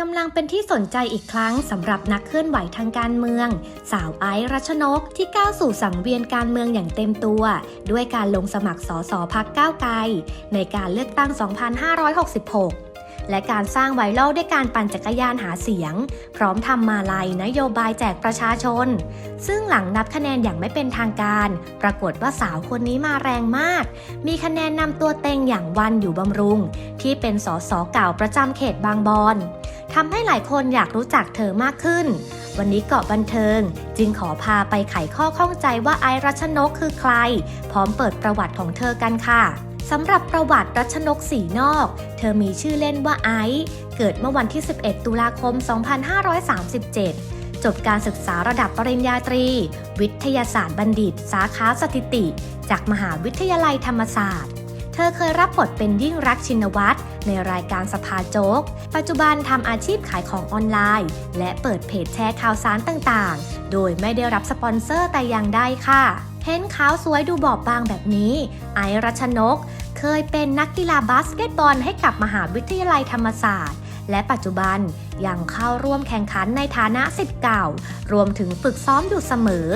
กำลังเป็นที่สนใจอีกครั้งสำหรับนักเคลื่อนไหวทางการเมือง สาวไอซ์รัชนกที่ก้าวสู่สังเวียนการเมืองอย่างเต็มตัว ด้วยการลงสมัครสสพักก้าวไกลในการเลือกตั้ง 2566 และการสร้างไวรัลด้วยการปั่นจักรยานหาเสียง พร้อมทำมาลัยนโยบายแจกประชาชน ซึ่งหลังนับคะแนนอย่างไม่เป็นทางการ ปรากฏว่าสาวคนนี้มาแรงมาก มีคะแนนนำตัวเต็งอย่างวันอยู่บำรุง ที่เป็นสสเก่าประจำเขตบางบอนทำให้หลายคนอยากรู้จักเธอมากขึ้น วันนี้เกาะบันเทิง จึงขอพาไปไขข้อข้องใจว่าไอรัชนกคือใคร พร้อมเปิดประวัติของเธอกันค่ะ สำหรับประวัติรัชนกสีนอก เธอมีชื่อเล่นว่าไอซ์เกิดเมื่อวันที่ 11 ตุลาคม 2537 จบการศึกษาระดับปริญญาตรี วิทยาศาสตร์บัณฑิต สาขาสถิติ จากมหาวิทยาลัยธรรมศาสตร์ เธอเคยรับบทเป็นยิ่งรักชินวัตรในรายการสภาโจ๊ก ปัจจุบันทำอาชีพขายของออนไลน์ และเปิดเพจแชร์ข่าวสารต่างๆ โดยไม่ได้รับสปอนเซอร์แต่อย่างใดค่ะ เห็นขาวสวยดูบอบบางแบบนี้ ไอรัชนก เคยเป็นนักกีฬาบาสเกตบอลให้กับมหาวิทยาลัยธรรมศาสตร์ และปัจจุบันยังเข้าร่วมแข่งขันในฐานะสิทธิ์เก่า รวมถึงฝึกซ้อมอยู่เสมอ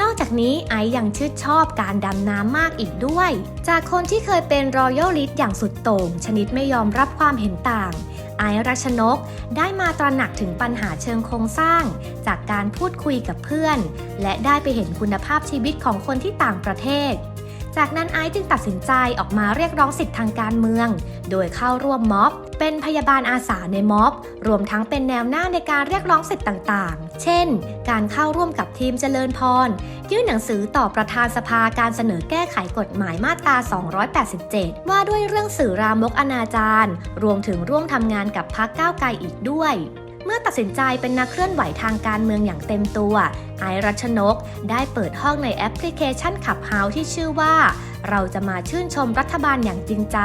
นอกจากนี้ไอยังชื่นชอบการดำน้ำมากอีกด้วย จากคนที่เคยเป็นรอยัลลิสอย่างสุดโต่งชนิดไม่ยอมรับความเห็นต่าง ไอรัชนก ได้มาตระหนักถึงปัญหาเชิงโครงสร้าง จากการพูดคุยกับเพื่อน และได้ไปเห็นคุณภาพชีวิตของคนที่ต่างประเทศ จากนั้นไอซ์จึงตัดสินใจออกมาเรียกร้องสิทธิ์ทางการเมือง โดยเข้าร่วมม็อบ เป็นพยาบาลอาสาในม็อบ รวมทั้งเป็นแนวหน้าในการเรียกร้องสิทธิ์ต่างๆ เช่น การเข้าร่วมกับทีมเจริญพร ยื่นหนังสือต่อประธานสภาการเสนอแก้ไขกฎหมายมาตรา 287 ว่าด้วยเรื่องสื่อรามกอนาจารรวมถึงร่วมทำงานกับพรรคก้าวไกลอีกด้วย เมื่อตัดสินใจเป็นนักเคลื่อนไหวทางการเมืองอย่างเต็มตัว ไอรัชนก ได้เปิดห้องในแอปพลิเคชันขับเฮาที่ชื่อว่า เราจะมาชื่นชมรัฐบาลอย่างจริงใจ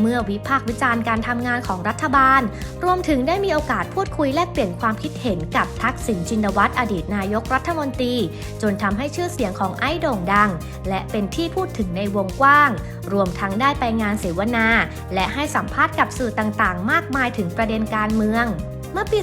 เมื่อวิพากษ์วิจารณ์การทำงานของรัฐบาล รวมถึงได้มีโอกาสพูดคุยแลกเปลี่ยนความคิดเห็นกับทักษิณชินวัตรอดีตนายกรัฐมนตรี จนทำให้ชื่อเสียงของไอ้โด่งดัง และเป็นที่พูดถึงในวงกว้าง รวมทั้งได้ไปงานเสวนา และให้สัมภาษณ์กับสื่อต่างๆ มากมายถึงประเด็นการเมือง เมื่อปี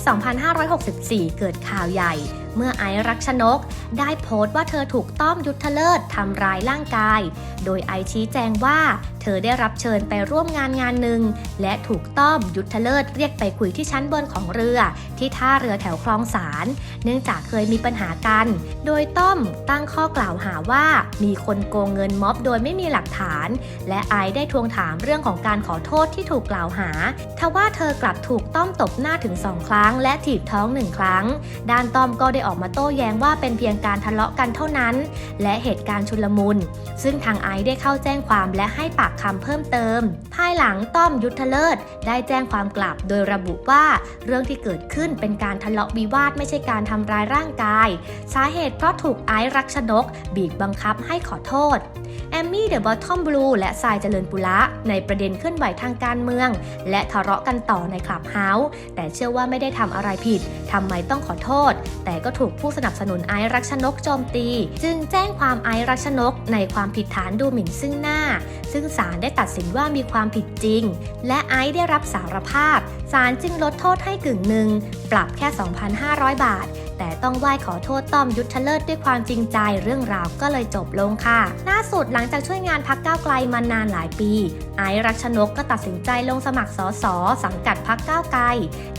2564 เกิดข่าวใหญ่ เมื่อไอซ์รักชนก ได้โพสต์ว่าเธอถูกต้อมยุทธเลิศทำร้ายร่างกาย โดยไอซ์ชี้แจงว่า เธอได้รับเชิญไปร่วมงานงานหนึ่ง และถูกต้อมยุทธเลิศเรียกไปคุยที่ชั้นบนของเรือ ที่ท่าเรือแถวคลองสารเนื่องจากเคยมีปัญหากัน โดยต้อมตั้งข้อกล่าวหาว่า มีคนโกงเงินม็อบโดยไม่มีหลักฐาน และไอซ์ได้ทวงถามเรื่องของการขอโทษที่ถูกกล่าวหาทว่าเธอกลับถูกต้อมตบหน้าถึงสองครั้ง และถีบท้องหนึ่งครั้ง ด้านต้อมก็ได้ออกมาโต้แย้งว่าเป็นเพียงการทะเลาะกันเท่านั้น และเหตุการณ์ชุลมุน ซึ่งทางไอซ์ได้เข้าแจ้งความและให้ปากคำเพิ่มเติม ภายหลังต้อมยุทธเลิศ ได้แจ้งความกลับโดยระบุว่าเรื่องที่เกิดขึ้นเป็นการทะเลาะวิวาทไม่ใช่การทำร้ายร่างกาย สาเหตุเพราะถูกไอซ์รักชนก บีบบังคับให้ขอโทษ แอมมี่เดอะบอททอมบลูและทรายเจริญปุระในประเด็นเคลื่อนไหวทางการเมือง และทะเลาะกันต่อในคลับเฮาส์แต่เชื่อว่าไม่ได้ทำอะไรผิดทำไมต้องขอโทษ แต่ก็ถูกผู้สนับสนุนไอซ์รักชนกโจมตี จึงแจ้งความไอซ์รักชนกในความผิดฐานดูหมิ่นซึ่งหน้า ซึ่งศาลได้ตัดสินว่ามีความผิดจริง และไอซ์ได้รับสารภาพศาลจึงลดโทษให้กึ่งหนึ่งปรับแค่ 2,500 บาท แต่ต้องไหว้ขอโทษต้อมยุทธเลิศด้วยความจริงใจเรื่องราวก็เลยจบลงค่ะล่าสุดหลังจากช่วยงานพักก้าวไกลมานานหลายปี ไอซ์รักชนกก็ตัดสินใจลงสมัครสสสังกัดพักก้าวไกล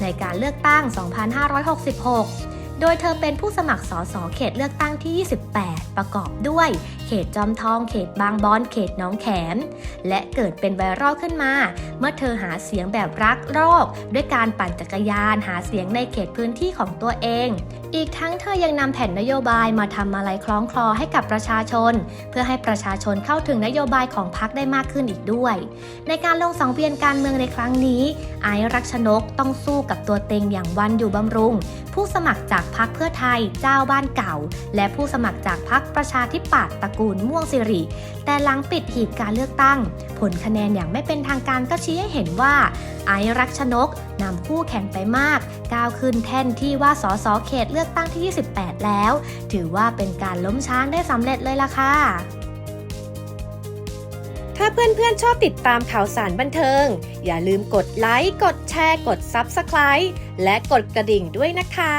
ในการเลือกตั้ง 2566โดยเธอเป็นผู้สมัครสสเขตเลือกตั้งที่ 28 ประกอบด้วย เขตจอมทอง เขตบางบอนเขตน้องแขม และเกิดเป็นไวรัลขึ้นมา เมื่อเธอหาเสียงแบบรักโรคด้วยการปั่นจักรยานหาเสียงในเขตพื้นที่ของตัวเอง อีกทั้งเธอยังนำแผ่นนโยบายมาทำมาลัยคล้องคลอให้กับประชาชน เพื่อให้ประชาชนเข้าถึงนโยบายของพรรคได้มากขึ้นอีกด้วย ในการลงสังเวียนการเมืองในครั้งนี้ ไอรักชนกต้องสู้กับตัวเต็งอย่างวันอยู่บำรุง ผู้สมัครจากพรรคเพื่อไทยเจ้าบ้านเก่า และผู้สมัครจากพรรคประชาธิปัตย์ตระกูลม่วงสิริ แต่หลังปิดหีบการเลือกตั้ง ผลคะแนนอย่างไม่เป็นทางการก็ชี้ให้เห็นว่าไอรักชนกนำคู่แข่งไปมากก้าวขึ้นแท่นที่ว่าสสเขตเลือกตั้งที่ 28 แล้ว ถือว่าเป็นการล้มช้างได้สำเร็จเลยล่ะค่ะ ถ้าเพื่อนๆชอบติดตามข่าวสารบันเทิง อย่าลืมกดไลค์ กดแชร์ กด Subscribe และกดกระดิ่งด้วยนะคะ